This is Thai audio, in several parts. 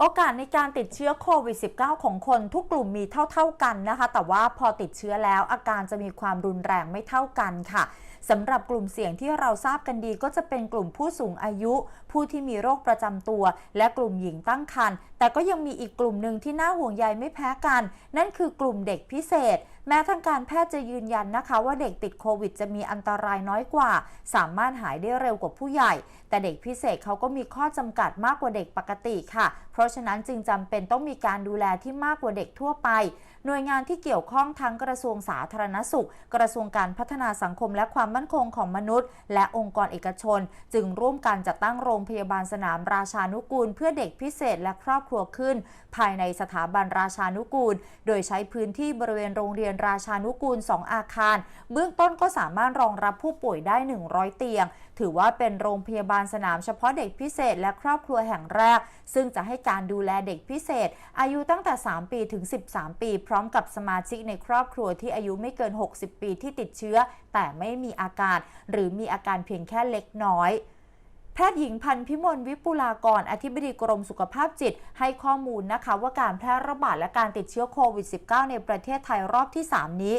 โอกาสในการติดเชื้อโควิด -19 ของคนทุกกลุ่มมีเท่า ๆกันนะคะ แต่ว่าพอติดเชื้อแล้วอาการจะมีความรุนแรงไม่เท่ากันค่ะสำหรับกลุ่มเสี่ยงที่เราทราบกันดีก็จะเป็นกลุ่มผู้สูงอายุ ผู้ที่มีโรคประจำตัว และกลุ่มหญิงตั้งครรภ์แต่ก็ยังมีอีกกลุ่มหนึ่งที่น่าห่วงใยไม่แพ้กัน นั่นคือกลุ่มเด็กพิเศษ แม้ทางการแพทย์จะยืนยันนะคะว่าเด็กติดโควิดจะมีอันตรายน้อยกว่า สามารถหายได้เร็วกว่าผู้ใหญ่ แต่เด็กพิเศษเขาก็มีข้อจำกัดมากกว่าเด็กปกติค่ะ เพราะฉะนั้นจึงจำเป็นต้องมีการดูแลที่มากกว่าเด็กทั่วไป หน่วยงานที่เกี่ยวข้องทั้งกระทรวงสาธารณสุข กระทรวงการพัฒนาสังคมและความมั่นคงของมนุษย์ และองค์กรเอกชน จึงร่วมกันจัดตั้งโรงพยาบาลสนามราชานุกูล เพื่อเด็กพิเศษและครอบครัวขึ้น ภายในสถาบันราชานุกูล โดยใช้พื้นที่บริเวณโรงเรียนราชานุกูล 2 อาคาร เบื้องต้นก็สามารถรองรับผู้ป่วยได้ 100 เตียง ถือว่าเป็นโรงพยาบาลสนามเฉพาะเด็กพิเศษ และครอบครัวแห่งแรก ซึ่งจะให้การดูแลเด็กพิเศษ อายุตั้งแต่ 3 ปีถึง 13 ปี พร้อมกับสมาชิกในครอบครัวที่อายุไม่เกิน 60 ปีที่ติดเชื้อ แต่ไม่มีอาการ หรือมีอาการเพียงแค่เล็กน้อย แพทย์หญิงพันพิมลวิปุลากร อธิบดีกรมสุขภาพจิต ให้ข้อมูลนะคะว่าการแพร่ระบาดและการติดเชื้อโควิด -19 ในประเทศไทยรอบที่ 3 นี้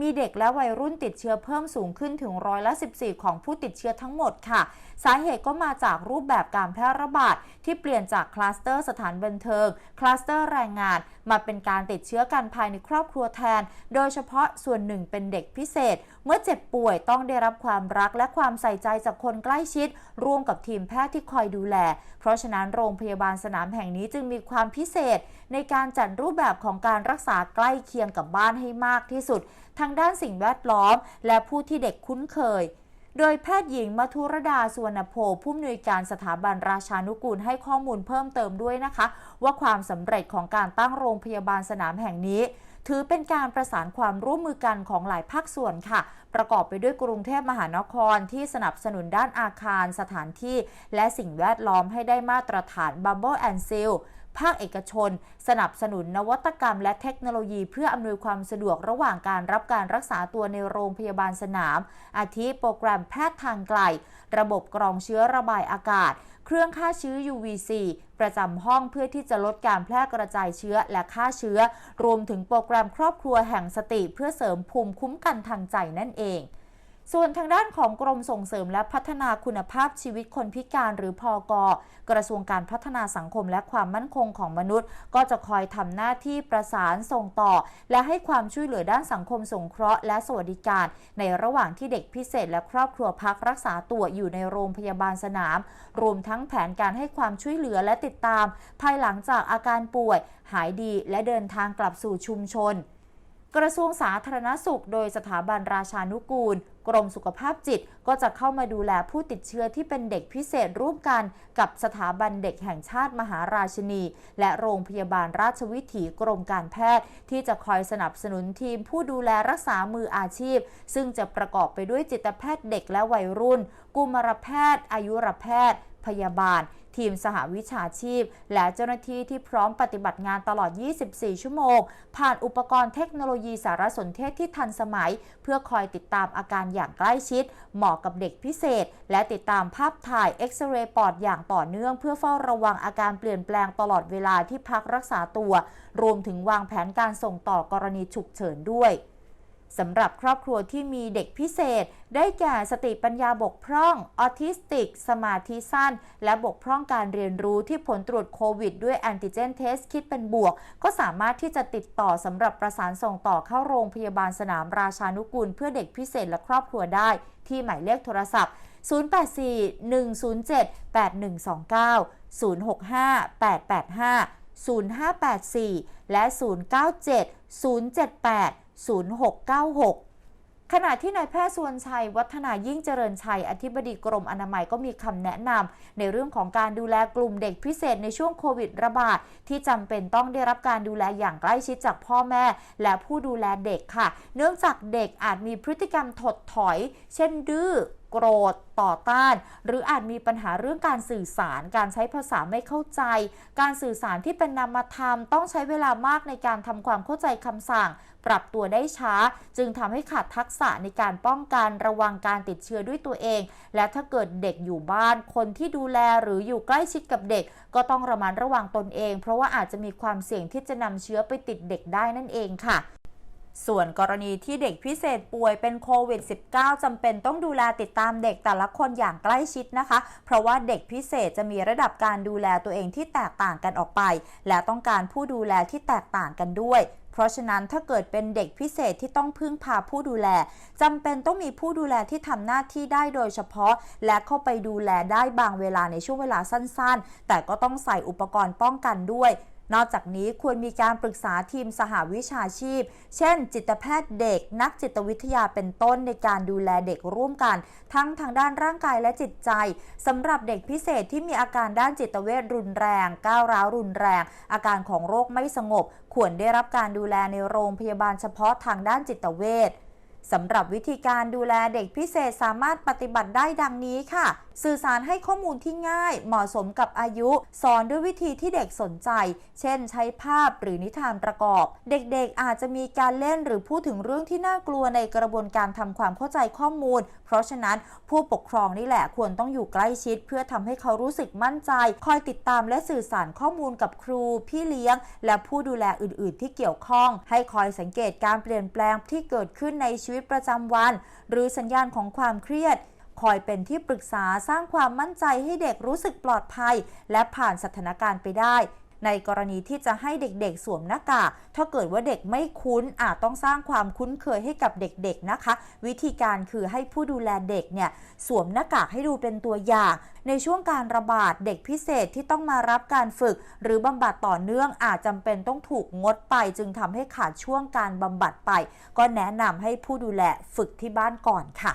มีเด็กและวัยรุ่นติดเชื้อเพิ่มสูงขึ้นถึงร้อยละ14 ของผู้ติดเชื้อทั้งหมดค่ะ สาเหตุก็มาจากรูปแบบการแพร่ระบาดที่เปลี่ยนจากคลัสเตอร์สถานบันเทิง คลัสเตอร์แรงงาน มาเป็นการติดเชื้อกันภายในครอบครัวแทน โดยเฉพาะส่วนหนึ่งเป็นเด็กพิเศษ เมื่อเจ็บป่วยต้องได้รับความรักและความใส่ใจจากคนใกล้ชิด ร่วมกับทีมแพทย์ที่คอยดูแล เพราะฉะนั้นโรงพยาบาลสนามแห่งนี้จึงมีความพิเศษ ในการจัดรูปแบบของการรักษาใกล้เคียงกับบ้านให้มากที่สุดทางด้านสิ่งแวดล้อม และผู้ที่เด็กคุ้นเคย โดยแพทย์หญิงมัทุรดาสุวรรณโพผู้อำนวยการสถาบันราชานุกูลให้ข้อมูลเพิ่มเติมด้วยนะคะ ว่าความสำเร็จของการตั้งโรงพยาบาลสนามแห่งนี้ถือเป็นการประสานความร่วมมือกันของหลายภาคส่วนค่ะ ประกอบไปด้วยกรุงเทพมหานครที่สนับสนุนด้านอาคารสถานที่ และสิ่งแวดล้อมให้ได้มาตรฐาน Bubble and Seal ภาคเอกชน สนับสนุนนวัตกรรมและเทคโนโลยี เพื่ออำนวยความสะดวกระหว่างการรับการรักษาตัวในโรงพยาบาลสนาม อาทิโปรแกรมแพทย์ทางไกล ระบบกรองเชื้อระบายอากาศ เครื่องฆ่าเชื้อ UVC ประจำห้องเพื่อที่จะลดการแพร่กระจายเชื้อและฆ่าเชื้อ รวมถึงโปรแกรมครอบครัวแห่งสติ เพื่อเสริมภูมิคุ้มกันทางใจนั่นเอง ส่วนทางด้านของกรมส่งเสริมและพัฒนาคุณภาพชีวิตคนพิการหรือพอกกระทรวงการพัฒนาสังคมและความมั่นคงของมนุษย์ ก็จะคอยทำหน้าที่ประสานส่งต่อ และให้ความช่วยเหลือด้านสังคมสงเคราะห์และสวัสดิการ ในระหว่างที่เด็กพิเศษและครอบครัวพักรักษาตัวอยู่ในโรงพยาบาลสนาม รวมทั้งแผนการให้ความช่วยเหลือและติดตาม ภายหลังจากอาการป่วย หายดีและเดินทางกลับสู่ชุมชนกระทรวงสาธารณสุข โดยสถาบันราชานุกูล กรมสุขภาพจิตก็จะเข้ามาดูแลผู้ติดเชื้อที่เป็นเด็กพิเศษร่วมกันกับสถาบันเด็กแห่งชาติมหาราชินี และโรงพยาบาลราชวิถีกรมการแพทย์ ที่จะคอยสนับสนุนทีมผู้ดูแลรักษามืออาชีพ ซึ่งจะประกอบไปด้วยจิตแพทย์เด็กและวัยรุ่น กุมารแพทย์ อายุรแพทย์ พยาบาล ทีมสหวิชาชีพ และเจ้าหน้าที่ที่พร้อมปฏิบัติงานตลอด 24 ชั่วโมง ผ่านอุปกรณ์เทคโนโลยีสารสนเทศที่ทันสมัย เพื่อคอยติดตามอาการอย่างใกล้ชิด เหมาะกับเด็กพิเศษ และติดตามภาพถ่ายเอ็กซเรย์ปอดอย่างต่อเนื่อง เพื่อเฝ้าระวังอาการเปลี่ยนแปลงตลอดเวลาที่พักรักษาตัว รวมถึงวางแผนการส่งต่อกรณีฉุกเฉินด้วย สำหรับครอบครัวที่มีเด็กพิเศษ ได้แก่สติปัญญาบกพร่องออทิสติก สมาธิสั้น และบกพร่องการเรียนรู้ที่ผลตรวจโควิดด้วยแอนติเจนเทสคิดเป็นบวก ก็สามารถที่จะติดต่อสำหรับประสานส่งต่อเข้าโรงพยาบาลสนามราชานุกูล เพื่อเด็กพิเศษและครอบครัวได้ ที่หมายเลขโทรศัพท์ 084-107-8129 065-885 0584 และ 097-078 0696ขณะที่นายแพทย์สุวรรณชัย วัฒนายิ่งเจริญชัย อธิบดีกรมอนามัยก็มีคำแนะนำในเรื่องของการดูแลกลุ่มเด็กพิเศษในช่วงโควิดระบาด ที่จำเป็นต้องได้รับการดูแลอย่างใกล้ชิดจากพ่อแม่ และผู้ดูแลเด็กค่ะ เนื่องจากเด็กอาจมีพฤติกรรมถดถอย เช่นดื้อ โกรธต่อต้าน หรืออาจมีปัญหาเรื่องการสื่อสาร การใช้ภาษาไม่เข้าใจ การสื่อสารที่เป็นนามธรรมต้องใช้เวลามากในการทำความเข้าใจคำสั่ง ปรับตัวได้ช้า จึงทำให้ขาดทักษะในการป้องกันระวังการติดเชื้อด้วยตัวเอง และถ้าเกิดเด็กอยู่บ้าน คนที่ดูแลหรืออยู่ใกล้ชิดกับเด็ก ก็ต้องระมัดระวังตนเอง เพราะว่าอาจจะมีความเสี่ยงที่จะนำเชื้อไปติดเด็กได้นั่นเองค่ะ ส่วนกรณีที่เด็กพิเศษป่วยเป็นโควิด -19 จำเป็นต้องดูแลติดตามเด็กแต่ละคนอย่างใกล้ชิดนะคะ เพราะว่าเด็กพิเศษจะมีระดับการดูแลตัวเองที่แตกต่างกันออกไป และต้องการผู้ดูแลที่แตกต่างกันด้วยเพราะฉะนั้นถ้าเกิดเป็นเด็กพิเศษที่ต้องพึ่งพาผู้ดูแลจำเป็นต้องมีผู้ดูแลที่ทำหน้าที่ได้โดยเฉพาะ และเข้าไปดูแลได้บางเวลาในช่วงเวลาสั้นๆ แต่ก็ต้องใส่อุปกรณ์ป้องกันด้วย นอกจากนี้ควรมีการปรึกษาทีมสหวิชาชีพ เช่น จิตแพทย์เด็ก นักจิตวิทยาเป็นต้นในการดูแลเด็กร่วมกัน ทั้งทางด้านร่างกายและจิตใจสำหรับเด็กพิเศษที่มีอาการด้านจิตเวชรุนแรง ก้าวร้าวรุนแรง อาการของโรคไม่สงบ ควรได้รับการดูแลในโรงพยาบาลเฉพาะทางด้านจิตเวช สำหรับวิธีการดูแลเด็กพิเศษสามารถปฏิบัติได้ดังนี้ค่ะ สื่อสารให้ข้อมูลที่ง่าย เหมาะสมกับอายุ สอนด้วยวิธีที่เด็กสนใจ เช่น ใช้ภาพหรือนิทานประกอบ เด็กๆ อาจจะมีการเล่นหรือพูดถึงเรื่องที่น่ากลัวในกระบวนการทำความเข้าใจข้อมูล เพราะฉะนั้นผู้ปกครองนี่แหละควรต้องอยู่ใกล้ชิด เพื่อทำให้เขารู้สึกมั่นใจ คอยติดตามและสื่อสารข้อมูลกับครู พี่เลี้ยง และผู้ดูแลอื่น ๆ ที่เกี่ยวข้อง ให้คอยสังเกตการเปลี่ยนแปลงที่เกิดขึ้นในชีวิตประจำวัน หรือสัญญาณของความเครียด คอยเป็นที่ปรึกษาสร้างความมั่นใจให้เด็กรู้สึกปลอดภัย และผ่านสถานการณ์ไปได้ ในกรณีที่จะให้เด็กๆ สวมหน้ากากถ้าเกิดว่าเด็กไม่คุ้นอาจต้องสร้างความคุ้นเคยให้กับเด็กๆนะคะ วิธีการคือให้ผู้ดูแลเด็กเนี่ยสวมหน้ากากให้ดูเป็นตัวอย่าง ในช่วงการระบาดเด็กพิเศษที่ต้องมารับการฝึก หรือบำบัดต่อเนื่องอาจจำเป็นต้องถูกงดไป จึงทำให้ขาดช่วงการบำบัดไป ก็แนะนำให้ผู้ดูแลฝึกที่บ้านก่อนค่ะ